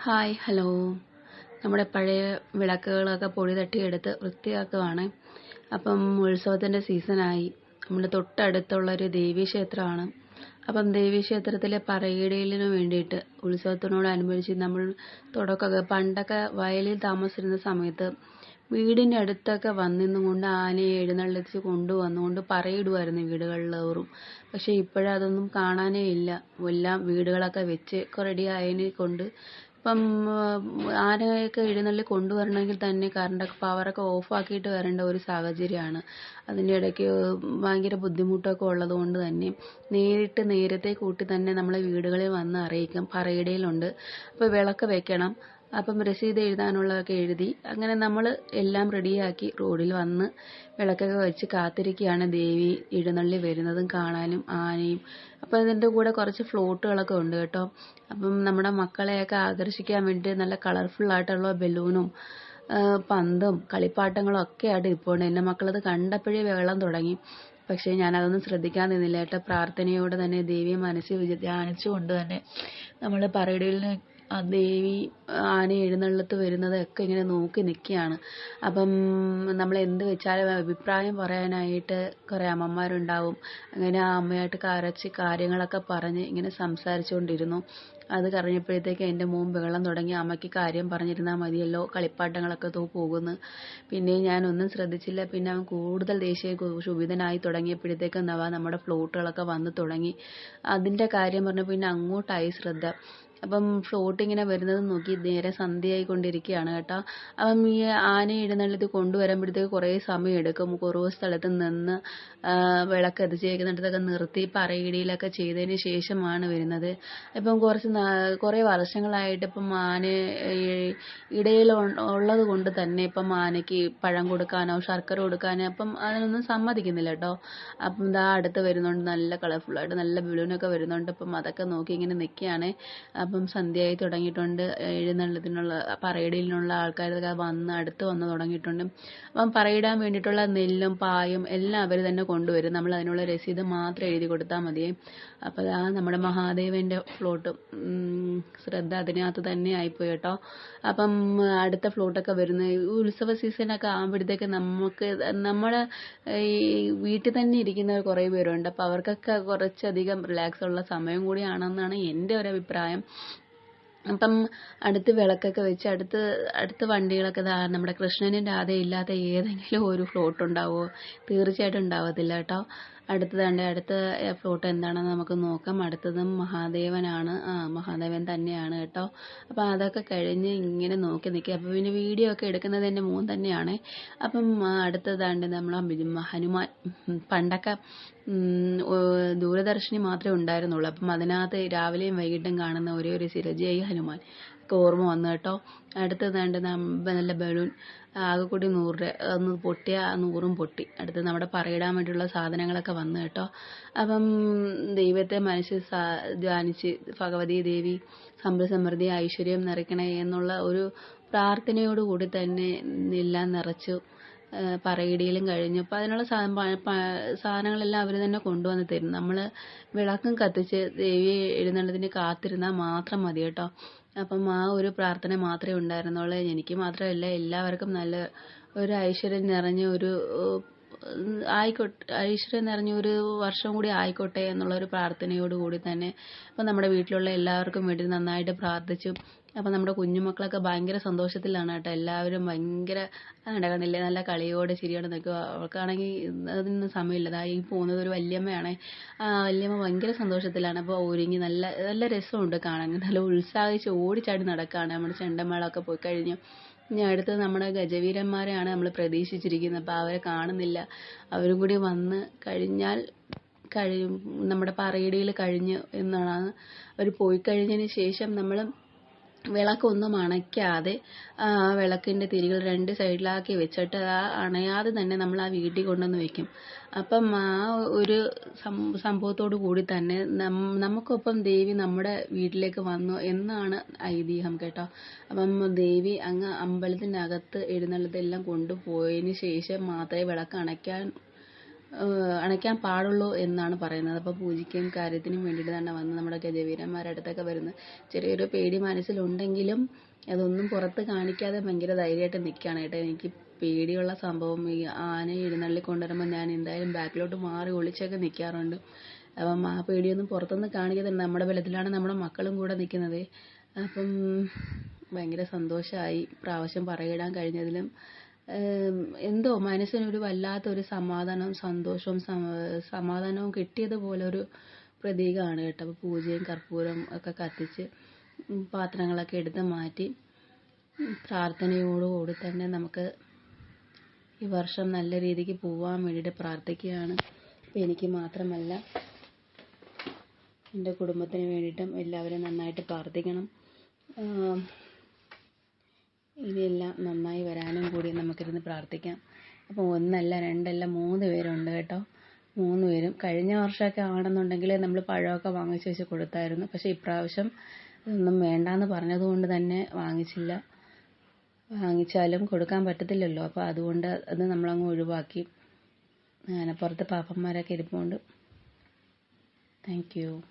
Hi hello. നമ്മുടെ പഴയ വിളക്കുകളൊക്കെ പൊടി തട്ടിയെടുത്ത് വൃത്തിയാക്കുവാണ്. അപ്പം ഉത്സവത്തിന്റെ സീസണായി. നമ്മുടെ തൊട്ടടുത്തുള്ളൊരു ദേവീക്ഷേത്രമാണ് അപ്പം ദേവീക്ഷേത്രത്തിലെ പറയിടലിന് വേണ്ടിയിട്ട് ഉത്സവത്തിനോടനുബന്ധിച്ച് നമ്മൾ തുടക്കമൊക്കെ പണ്ടൊക്കെ വയലിൽ താമസിച്ചിരുന്ന സമയത്ത് വീടിന്റെ അടുത്തൊക്കെ വന്നിരുന്നു കൊണ്ട് ആനയെ എഴുന്നള്ളിച്ച് കൊണ്ടുവന്നുകൊണ്ട് പറയിടുമായിരുന്നു വീടുകളിലവറും പക്ഷേ ഇപ്പോഴതൊന്നും കാണാനേ ഇല്ല. എല്ലാം വീടുകളൊക്കെ വെച്ച് റെഡി ആയതിനെ കൊണ്ട് ഇപ്പം ആനയൊക്കെ എഴുന്നള്ളി കൊണ്ടുവരണമെങ്കിൽ തന്നെ കറണ്ടൊക്കെ പവറൊക്കെ ഓഫാക്കിയിട്ട് വരേണ്ട ഒരു സാഹചര്യമാണ്. അതിന്റെ ഇടയ്ക്ക് ഭയങ്കര ബുദ്ധിമുട്ടൊക്കെ ഉള്ളത് കൊണ്ട് തന്നെ നേരിട്ട് നേരത്തെ കൂട്ടി തന്നെ നമ്മളെ വീടുകളിൽ വന്ന് അറിയിക്കും. പറയിടയിലുണ്ട്. അപ്പോൾ വിളക്ക് വെക്കണം. അപ്പം രസീത് എഴുതാനുള്ളതൊക്കെ എഴുതി. അങ്ങനെ നമ്മൾ എല്ലാം റെഡിയാക്കി റോഡിൽ വന്ന് വിളക്കൊക്കെ വെച്ച് കാത്തിരിക്കുകയാണ് ദേവി എഴുന്നള്ളി വരുന്നതും കാണാനും ആനയും. അപ്പം ഇതിന്റെ കൂടെ കുറച്ച് ഫ്ലോട്ടുകളൊക്കെ ഉണ്ട് കേട്ടോ. അപ്പം നമ്മുടെ മക്കളെയൊക്കെ ആകർഷിക്കാൻ വേണ്ടി നല്ല കളർഫുള്ളായിട്ടുള്ള ബലൂണും പന്തും കളിപ്പാട്ടങ്ങളും ഒക്കെ ആയിട്ട് ഇപ്പോൾ എന്റെ മക്കളത് കണ്ടപ്പോഴേ വെള്ളം തുടങ്ങി. പക്ഷേ ഞാനതൊന്നും ശ്രദ്ധിക്കാൻ നിന്നില്ല കേട്ടോ. പ്രാർത്ഥനയോടെ തന്നെ ദേവിയെ മനസ്സിൽ ധ്യാനിച്ചുകൊണ്ട് തന്നെ നമ്മൾ പറയിടലിന് ആ ദേവി ആന എഴുന്നള്ളത്ത് വരുന്നതൊക്കെ ഇങ്ങനെ നോക്കി നിൽക്കുകയാണ്. അപ്പം നമ്മൾ എന്ത് വെച്ചാലും അഭിപ്രായം പറയാനായിട്ട് കുറേ അമ്മമാരുണ്ടാവും. അങ്ങനെ ആ അമ്മയായിട്ട് കരച്ച് കാര്യങ്ങളൊക്കെ പറഞ്ഞ് ഇങ്ങനെ സംസാരിച്ചുകൊണ്ടിരുന്നു. അത് കഴിഞ്ഞപ്പോഴത്തേക്ക് എന്റെ മോൻ ബഹളം തുടങ്ങി. അമ്മയ്ക്ക് കാര്യം പറഞ്ഞിരുന്നാൽ മതിയല്ലോ കളിപ്പാട്ടങ്ങളൊക്കെ തോ പോകുന്നു. പിന്നെ ഞാനൊന്നും ശ്രദ്ധിച്ചില്ല. പിന്നെ അവൻ കൂടുതൽ ദേശീയ ക്ഷുഭിതനായി തുടങ്ങിയപ്പോഴത്തേക്കും നവ നമ്മുടെ ഫ്ലോട്ടുകളൊക്കെ വന്ന് തുടങ്ങി. അതിന്റെ കാര്യം പറഞ്ഞപ്പോൾ പിന്നെ അങ്ങോട്ടായി ശ്രദ്ധ. അപ്പം ഫ്ലോട്ട് ഇങ്ങനെ വരുന്നത് നോക്കി നേരെ സന്ധ്യയായിക്കൊണ്ടിരിക്കുകയാണ് കേട്ടോ. അപ്പം ഈ ആന എഴുന്നള്ളത്ത് കൊണ്ടുവരുമ്പോഴത്തേക്ക് കുറേ സമയം എടുക്കും കുറവ് സ്ഥലത്ത് നിന്ന് വിളക്ക് എത്തിച്ചേക്കുന്നിടത്തൊക്കെ നിർത്തി പറയിടിയിലൊക്കെ ചെയ്തതിന് ശേഷമാണ് വരുന്നത്. ഇപ്പം കുറച്ച് കുറേ വർഷങ്ങളായിട്ട് ഇപ്പം ആന ഇടയിൽ ഉള്ളത് കൊണ്ട് തന്നെ ഇപ്പം ആനയ്ക്ക് പഴം കൊടുക്കാനോ ശർക്കര കൊടുക്കാനോ അപ്പം അതിനൊന്നും സമ്മതിക്കുന്നില്ല കേട്ടോ. അപ്പം ഇതാ അടുത്ത് വരുന്നുണ്ട് നല്ല കളർഫുള്ളായിട്ട് നല്ല ബലൂണൊക്കെ വരുന്നുണ്ട് അപ്പം അതൊക്കെ നോക്കി ഇങ്ങനെ നിൽക്കുകയാണ്. അപ്പം സന്ധ്യയായി തുടങ്ങിയിട്ടുണ്ട്. എഴുന്നള്ളത്തിനുള്ള പറയിടലിനുള്ള ആൾക്കാരൊക്കെ വന്ന് അടുത്ത് വന്ന് തുടങ്ങിയിട്ടുണ്ട്. അപ്പം പറയിടാൻ വേണ്ടിയിട്ടുള്ള നെല്ലും പായും എല്ലാം അവർ തന്നെ കൊണ്ടുവരും. നമ്മൾ അതിനുള്ള രസീത് മാത്രം എഴുതി കൊടുത്താൽ മതിയേ അപ്പോൾ ആ നമ്മുടെ മഹാദേവന്റെ ഫ്ലോട്ട്. ശ്രദ്ധ അതിനകത്ത് തന്നെ ആയിപ്പോയി കേട്ടോ. അപ്പം അടുത്ത ഫ്ലോട്ടൊക്കെ വരുന്ന ഉത്സവ സീസണൊക്കെ ആകുമ്പോഴത്തേക്ക് നമുക്ക് നമ്മുടെ ഈ വീട്ടിൽ തന്നെ ഇരിക്കുന്ന കുറേ പേരുണ്ട്. അപ്പോൾ അവർക്കൊക്കെ കുറച്ചധികം റിലാക്സ് ഉള്ള സമയം കൂടിയാണെന്നാണ് എന്റെ ഒരു അഭിപ്രായം. അപ്പം അടുത്ത് വിളക്കൊക്കെ വെച്ച് അടുത്ത് അടുത്ത വണ്ടികളൊക്കെ ദാ നമ്മുടെ കൃഷ്ണനും രാധയും ഇല്ലാത്ത ഏതെങ്കിലും ഒരു ഫ്ലോട്ട് ഉണ്ടാവുമോ തീർച്ചയായിട്ടും ഉണ്ടാവത്തില്ല കേട്ടോ. അടുത്തതാണ്ട് അടുത്ത ഫ്ലോട്ട് എന്താണെന്ന് നമുക്ക് നോക്കാം. അടുത്തതും മഹാദേവനാണ്. ആ മഹാദേവൻ തന്നെയാണ് കേട്ടോ. അപ്പോൾ അതൊക്കെ കഴിഞ്ഞ് ഇങ്ങനെ നോക്കി നിൽക്കുക. അപ്പോൾ പിന്നെ വീഡിയോ ഒക്കെ എടുക്കുന്നത് എന്റെ മോൻ തന്നെയാണ്. അപ്പം അടുത്തതാണ്ട് നമ്മൾ ഹനുമാൻ പണ്ടൊക്കെ ദൂരദർശിനി മാത്രമേ ഉണ്ടായിരുന്നുള്ളൂ. അപ്പം അതിനകത്ത് രാവിലെയും വൈകിട്ടും കാണുന്ന ഒരേ ഒരു സിരജയ് ഹനുമാൻ. ഓർമ്മ വന്നു കേട്ടോ. അടുത്തത് വേണ്ട നല്ല ബലൂൺ ആകെ കൂടി നൂറ് രൂപ ഒന്ന് പൊട്ടിയ ആ നൂറും പൊട്ടി. അടുത്ത് നമ്മുടെ പറയിടാൻ വേണ്ടിയുള്ള സാധനങ്ങളൊക്കെ വന്നു കേട്ടോ. അപ്പം ദൈവത്തെ മനസ്സിൽ ധ്യാനിച്ച് ഭഗവതി ദേവി സമ്പൽ സമൃദ്ധി ഐശ്വര്യം നിറയ്ക്കണേ എന്നുള്ള ഒരു പ്രാർത്ഥനയോടുകൂടി തന്നെ എല്ലാം നിറച്ചു പറയിടിയിലും കഴിഞ്ഞു. അപ്പോൾ അതിനുള്ള സാധനങ്ങളെല്ലാം അവർ തന്നെ കൊണ്ടുവന്ന് തരും. നമ്മൾ വിളക്കും കത്തിച്ച് ദേവിയെ എഴുന്നള്ളത്തിന് കാത്തിരുന്നാൽ മാത്രം മതി കേട്ടോ. അപ്പം ആ ഒരു പ്രാർത്ഥന മാത്രമേ ഉണ്ടായിരുന്നുള്ളൂ. എനിക്ക് മാത്രമല്ല എല്ലാവർക്കും നല്ല ഒരു ഐശ്വര്യം നിറഞ്ഞ ഒരു ആയിക്കോട്ടെ ഐശ്വര്യം നിറഞ്ഞ ഒരു വർഷം കൂടി ആയിക്കോട്ടെ എന്നുള്ള ഒരു പ്രാർത്ഥനയോടുകൂടി തന്നെ അപ്പം നമ്മുടെ വീട്ടിലുള്ള എല്ലാവർക്കും വേണ്ടി നന്നായിട്ട് പ്രാർത്ഥിച്ചു അപ്പം നമ്മുടെ കുഞ്ഞുമക്കളൊക്കെ ഭയങ്കര സന്തോഷത്തിലാണ് കേട്ടോ. എല്ലാവരും ഭയങ്കര കണ്ടില്ലേ നല്ല കളിയോടെ ചിരിയോടെ നിൽക്കുക. അവൾക്കാണെങ്കിൽ അതിനൊന്നും സമയമില്ല. ദാ ഈ പോകുന്നത് ഒരു വല്യമ്മയാണേ. ആ വല്യമ്മ ഭയങ്കര സന്തോഷത്തിലാണ്. അപ്പോൾ ഒരുങ്ങി നല്ല നല്ല രസമുണ്ട് കാണാൻ. നല്ല ഉത്സാഹിച്ച് ഓടിച്ചാടി നടക്കുകയാണ്. നമ്മുടെ ചെണ്ടമേളമൊക്കെ പോയി കഴിഞ്ഞു. ഇനി അടുത്തത് നമ്മുടെ ഗജവീരന്മാരെയാണ് നമ്മൾ പ്രതീക്ഷിച്ചിരിക്കുന്നത്. അപ്പോൾ അവരെ കാണുന്നില്ല. അവരും കൂടി വന്ന് കഴിഞ്ഞാൽ കഴിയും നമ്മുടെ പറയിടയിൽ കഴിഞ്ഞു എന്നാണ്. അവർ പോയി കഴിഞ്ഞതിന് ശേഷം നമ്മൾ വിളക്കൊന്നും അണയ്ക്കാതെ വിളക്കിന്റെ തിരികൾ രണ്ട് സൈഡിലാക്കി വെച്ചിട്ട് ആ അണയാതെ തന്നെ നമ്മൾ ആ വീട്ടിൽ കൊണ്ടുവന്ന് വെക്കും. അപ്പം ആ ഒരു സംഭവത്തോടു കൂടി തന്നെ നമുക്കൊപ്പം ദേവി നമ്മുടെ വീട്ടിലേക്ക് വന്നു എന്നാണ് ഐതിഹ്യം കേട്ടോ. അപ്പം ദേവി അങ്ങ് അമ്പലത്തിനകത്ത് എഴുന്നള്ളത്തെല്ലാം കൊണ്ടുപോയതിന് ശേഷം മാത്രമേ വിളക്ക് അണയ്ക്കാൻ അണയ്ക്കാൻ പാടുള്ളൂ എന്നാണ് പറയുന്നത്. അപ്പോൾ പൂജയ്ക്കും കാര്യത്തിനും വേണ്ടിയിട്ട് തന്നെ വന്ന് നമ്മുടെ ഗജവീരന്മാരുടെ അടുത്തൊക്കെ വരുന്ന. ചെറിയൊരു പേടി മനസ്സിലുണ്ടെങ്കിലും അതൊന്നും പുറത്ത് കാണിക്കാതെ ഭയങ്കര ധൈര്യമായിട്ട് നിൽക്കുകയാണ് കേട്ടോ. എനിക്ക് പേടിയുള്ള സംഭവം ഈ ആനയെ എഴുന്നള്ളി കൊണ്ടുവരുമ്പോൾ ഞാൻ എന്തായാലും ബാക്കിലോട്ട് മാറി ഒളിച്ചൊക്കെ നിൽക്കാറുണ്ട്. അപ്പം ആ പേടിയൊന്നും പുറത്തൊന്നും കാണിക്കാതെ നമ്മുടെ ബലത്തിലാണ് നമ്മുടെ മക്കളും കൂടെ നിൽക്കുന്നത്. അപ്പം ഭയങ്കര സന്തോഷമായി പ്രാവശ്യം പറയിടാൻ കഴിഞ്ഞതിലും എന്തോ മനസ്സിന് മനസ്സിനൊരു വല്ലാത്തൊരു സമാധാനവും സന്തോഷവും സമാധാനവും കിട്ടിയതുപോലെ ഒരു പ്രതീകമാണ് കേട്ടോ. പൂജയും കർപ്പൂരം ഒക്കെ കത്തിച്ച് പാത്രങ്ങളൊക്കെ എടുത്ത് മാറ്റി പ്രാർത്ഥനയോടുകൂടി തന്നെ നമുക്ക് ഈ വർഷം നല്ല രീതിക്ക് പോവാൻ വേണ്ടിയിട്ട് പ്രാർത്ഥിക്കുകയാണ്. എനിക്ക് മാത്രമല്ല എന്റെ കുടുംബത്തിന് വേണ്ടിയിട്ടും എല്ലാവരും നന്നായിട്ട് പ്രാർത്ഥിക്കണം. ഇനിയെല്ലാം നന്നായി വരാനും കൂടി നമുക്കിരുന്ന് പ്രാർത്ഥിക്കാം. അപ്പോൾ ഒന്നല്ല രണ്ടല്ല മൂന്ന് പേരുണ്ട് കേട്ടോ. മൂന്ന് പേരും. കഴിഞ്ഞ വർഷമൊക്കെ ആണെന്നുണ്ടെങ്കിൽ നമ്മൾ പഴമൊക്കെ വാങ്ങിച്ച് വെച്ച് കൊടുത്തായിരുന്നു. പക്ഷേ ഇപ്രാവശ്യം ഇതൊന്നും വേണ്ടാന്ന് പറഞ്ഞതുകൊണ്ട് തന്നെ വാങ്ങിച്ചില്ല. വാങ്ങിച്ചാലും കൊടുക്കാൻ പറ്റത്തില്ലല്ലോ. അപ്പോൾ അതുകൊണ്ട് അത് നമ്മളങ്ങ് ഒഴിവാക്കി. അങ്ങനെ പുറത്ത് പാപ്പന്മാരൊക്കെ ഇരിപ്പുണ്ട്. Thank you